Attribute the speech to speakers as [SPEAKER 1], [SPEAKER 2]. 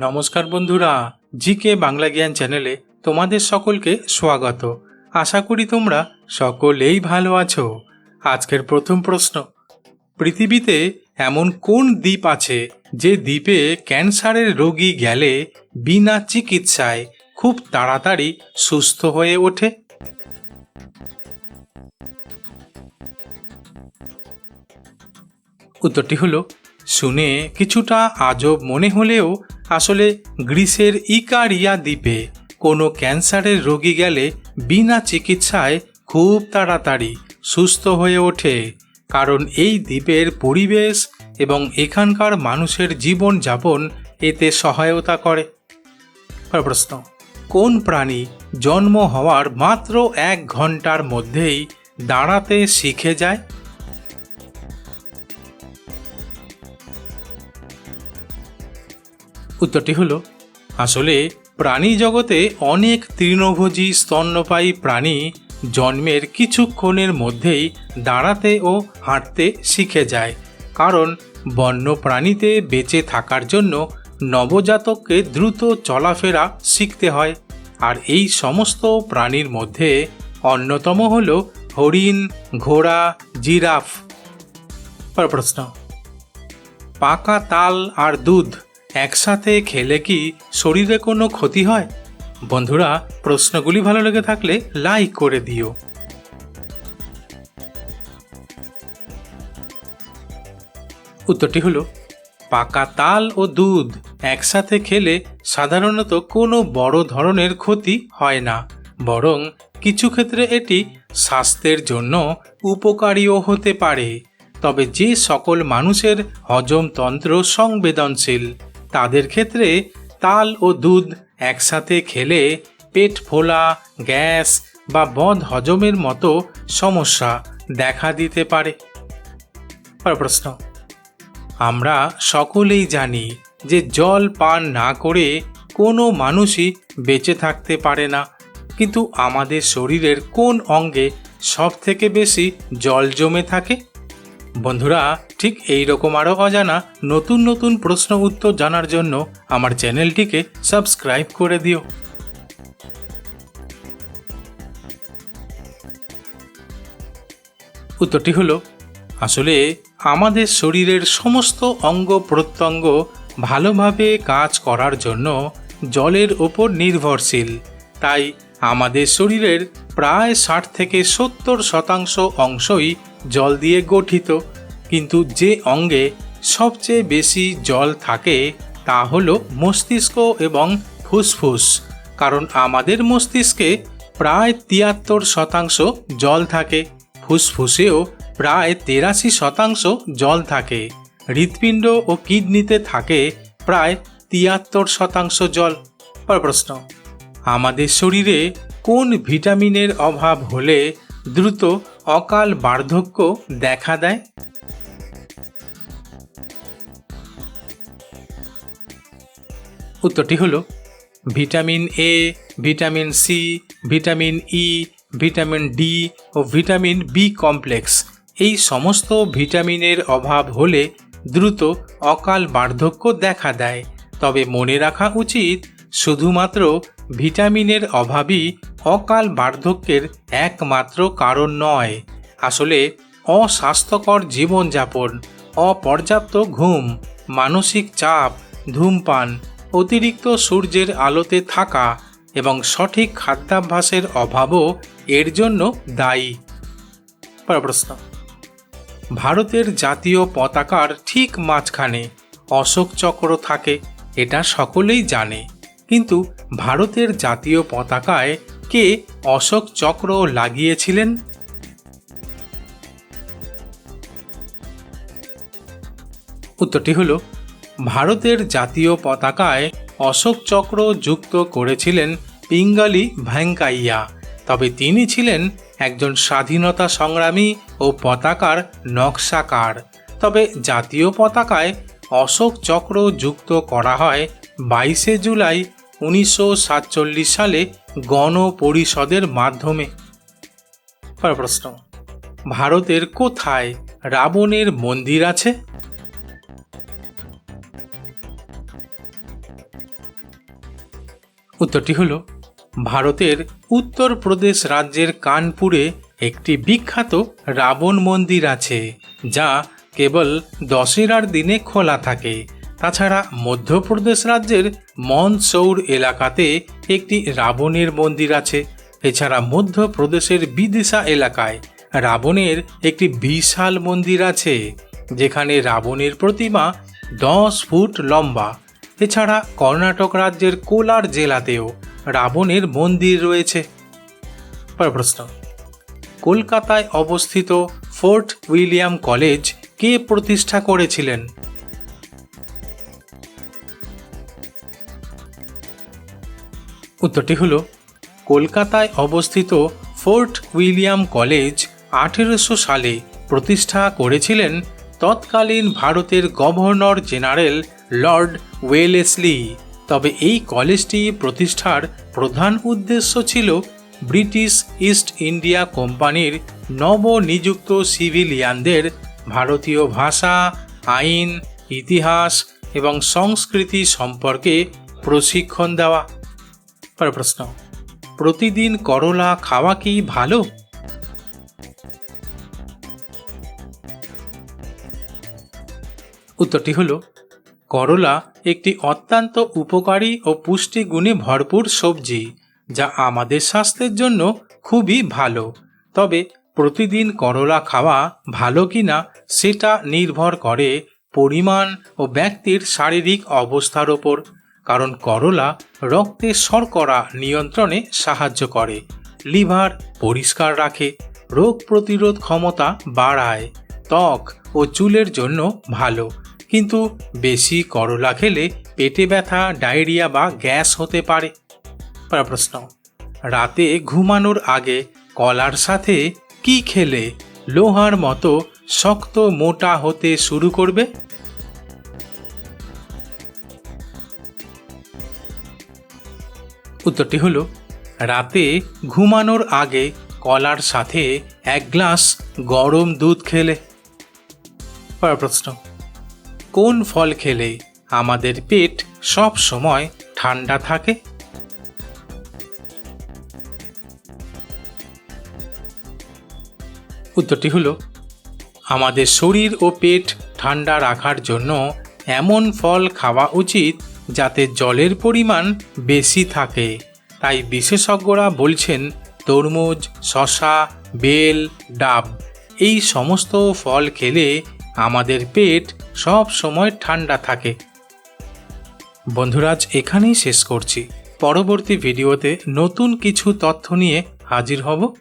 [SPEAKER 1] নমস্কার বন্ধুরা, জিকে বাংলা জ্ঞান চ্যানেলে তোমাদের সকলকে স্বাগত। আশা করি তোমরা সকলেই ভালো আছো। আজকের প্রথম প্রশ্ন, পৃথিবীতে এমন কোন দ্বীপ আছে যে দ্বীপে ক্যান্সারের রোগী গেলে বিনা চিকিৎসায় খুব তাড়াতাড়ি সুস্থ হয়ে ওঠে? উত্তরটি হলো শুনে কিছুটা আজব মনে হলেও আসলে গ্রিসের ইকারিয়া দ্বীপে কোনো ক্যান্সারের রোগী গেলে বিনা চিকিৎসায় খুব তাড়াতাড়ি সুস্থ হয়ে ওঠে। কারণ এই দ্বীপের পরিবেশ এবং এখানকার মানুষের জীবনযাপন এতে সহায়তা করে। প্রশ্ন, কোন প্রাণী জন্ম হওয়ার মাত্র এক ঘণ্টার মধ্যেই দাঁড়াতে শিখে যায়? উত্তরটি হলো, আসলে প্রাণী জগতে অনেক তৃণভোজী স্তন্যপায়ী প্রাণী জন্মের কিছুক্ষণের মধ্যেই দাঁড়াতে ও হাঁটতে শিখে যায়। কারণ বন্য প্রাণীতে বেঁচে থাকার জন্য নবজাতককে দ্রুত চলাফেরা শিখতে হয়। আর এই সমস্ত প্রাণীর মধ্যে অন্যতম হল হরিণ, ঘোড়া, জিরাফ। প্রশ্ন, পাকা তাল আর দুধ একসাথে খেলে কি শরীরে কোনো ক্ষতি হয়? বন্ধুরা, প্রশ্নগুলি ভালো লেগে থাকলে লাইক করে দিও। উত্তরটি হলো, পাকা তাল ও দুধ একসাথে খেলে সাধারণত কোনো বড় ধরনের ক্ষতি হয় না, বরং কিছু ক্ষেত্রে এটি স্বাস্থ্যের জন্য উপকারীও হতে পারে। তবে যে সকল মানুষের হজমতন্ত্র সংবেদনশীল তাদের ক্ষেত্রে তাল ও দুধ একসাথে খেলে পেট ফোলা, গ্যাস বা বদ হজমের মতো সমস্যা দেখা দিতে পারে। প্রশ্ন। আমরা সকলেই জানি যে জল পান না করে কোনো মানুষই বেঁচে থাকতে পারে না। কিন্তু আমাদের শরীরের কোন অঙ্গে সব থেকে বেশি জল জমে থাকে? বন্ধুরা, ঠিক এই রকম আরও অজানা নতুন নতুন প্রশ্ন উত্তর জানার জন্য আমার চ্যানেলটিকে সাবস্ক্রাইব করে দিও। উত্তরটি হলো, আসলে আমাদের শরীরের সমস্ত অঙ্গ প্রত্যঙ্গ ভালোভাবে কাজ করার জন্য জলের ওপর নির্ভরশীল। তাই আমাদের শরীরের প্রায় ষাট থেকে সত্তর শতাংশ অংশই জল দিয়ে গঠিত, কিন্তু যে অঙ্গে সবচেয়ে বেশি জল থাকে তা হলো মস্তিষ্ক এবং ফুসফুস, কারণ আমাদের মস্তিষ্কে প্রায় তিয়াত্তর শতাংশ জল থাকে, ফুসফুসেও প্রায় তেরাশি শতাংশ জল থাকে। হৃৎপিণ্ড ও কিডনিতে থাকে প্রায় তিয়াত্তর শতাংশ জল। পর প্রশ্ন, আমাদের শরীরে কোন ভিটামিনের অভাব হলে দ্রুত অকাল বার্ধক্য দেখা দেয়। উত্তরটি হলো vitamin A vitamin C vitamin E vitamin D O vitamin B complex. এই সমস্ত ভিটামিনের অভাব হলে দ্রুত অকাল বার্ধক্য দেখা দেয়। তবে মনে রাখা উচিত, শুধুমাত্র ভিটামিনের অভাবই অকাল বার্ধক্যের একমাত্র কারণ নয়। আসলে, অস্বাস্থ্যকর জীবনযাপন, অপর্যাপ্ত ঘুম, মানসিক চাপ, ধূমপান, অতিরিক্ত সূর্যের আলোতে থাকা এবং সঠিক খাদ্যাভ্যাসের অভাবও এর জন্য দায়ী। প্রশ্ন। ভারতের জাতীয় পতাকার ঠিক মাঝখানে অশোক চক্র থাকে, এটা সকলেই জানে। কিন্তু ভারতের জাতীয় পতাকায় কে অশোক চক্র লাগিয়েছিলেন? উত্তরটি হলো, ভারতের জাতীয় পতাকায় অশোক চক্র যুক্ত করেছিলেন পিঙ্গালি ভেঙ্কাইয়া। তবে তিনি ছিলেন একজন স্বাধীনতা সংগ্রামী ও পতাকার নকশাকার। তবে জাতীয় পতাকায় অশোক চক্র যুক্ত করা হয় বাইশে জুলাই উনিশশো সাতচল্লিশ সালে গণপরিষদের মাধ্যমে। প্রশ্ন, ভারতের কোথায় রাবণের মন্দির আছে? উত্তরটি হলো, ভারতের উত্তরপ্রদেশ রাজ্যের কানপুরে একটি বিখ্যাত রাবণ মন্দির আছে, যা কেবল দশেরার দিনে খোলা থাকে। তাছাড়া মধ্যপ্রদেশ রাজ্যের মনসৌর এলাকাতে একটি রাবণের মন্দির আছে। এছাড়া মধ্যপ্রদেশের বিদিশা এলাকায় রাবণের একটি বিশাল মন্দির আছে, যেখানে রাবণের প্রতিমা দশ ফুট লম্বা। এছাড়া কর্ণাটক রাজ্যের কোলার জেলাতেও রাবণের মন্দির রয়েছে। প্রশ্ন, কলকাতায় অবস্থিত ফোর্ট উইলিয়াম কলেজ কে প্রতিষ্ঠা করেছিলেন? উত্তরটি হলো, কলকাতায় অবস্থিত ফোর্ট উইলিয়াম কলেজ আঠেরোশো সালে প্রতিষ্ঠা করেছিলেন তৎকালীন ভারতের গভর্নর জেনারেল লর্ড ওয়েলেসলি। তবে এই কলেজটি প্রতিষ্ঠার প্রধান উদ্দেশ্য ছিল ব্রিটিশ ইস্ট ইন্ডিয়া কোম্পানির নবনিযুক্ত সিভিলিয়ানদের ভারতীয় ভাষা, আইন, ইতিহাস এবং সংস্কৃতি সম্পর্কে প্রশিক্ষণ দেওয়া। পরের প্রশ্ন। প্রতিদিন করলা খাওয়া কি ভালো? উত্তরটি হলো, করলা একটি অত্যন্ত উপকারী ও পুষ্টিগুণে ভরপুর সবজি, যা আমাদের স্বাস্থ্যের জন্য খুবই ভালো। তবে প্রতিদিন করলা খাওয়া ভালো কিনা সেটা নির্ভর করে পরিমাণ ও ব্যক্তির শারীরিক অবস্থার ওপর। কারণ করলা রক্তে শর্করা নিয়ন্ত্রণে সাহায্য করে। লিভার পরিষ্কার রাখে, রোগ প্রতিরোধ ক্ষমতা বাড়ায়, ত্বক ও চুলের জন্য ভালো। কিন্তু বেশি করলা খেলে পেটে ব্যথা, ডায়রিয়া বা গ্যাস হতে পারে। প্রশ্ন, রাতে ঘুমানোর আগে কলার সাথে কি খেলে? লোহার মতো শক্ত মোটা হতে শুরু করবে? উত্তরটি হল, রাতে ঘুমানোর আগে কলার সাথে এক গ্লাস গরম দুধ খেলে। পরের প্রশ্ন, কোন ফল খেলে আমাদের পেট সব সময় ঠান্ডা থাকে? উত্তরটি হলো, আমাদের শরীর ও পেট ঠান্ডা রাখার জন্য এমন ফল খাওয়া উচিত যাতে জলের পরিমাণ বেশি থাকে। তাই বিশেষজ্ঞরা বলছেন, তরমুজ, শশা, বেল, ডাব, এই সমস্ত ফল খেলে আমাদের পেট সব সময় ঠান্ডা থাকে। বন্ধুরাজ, এখানেই শেষ করছি। পরবর্তী ভিডিওতে নতুন কিছু তথ্য নিয়ে হাজির হব।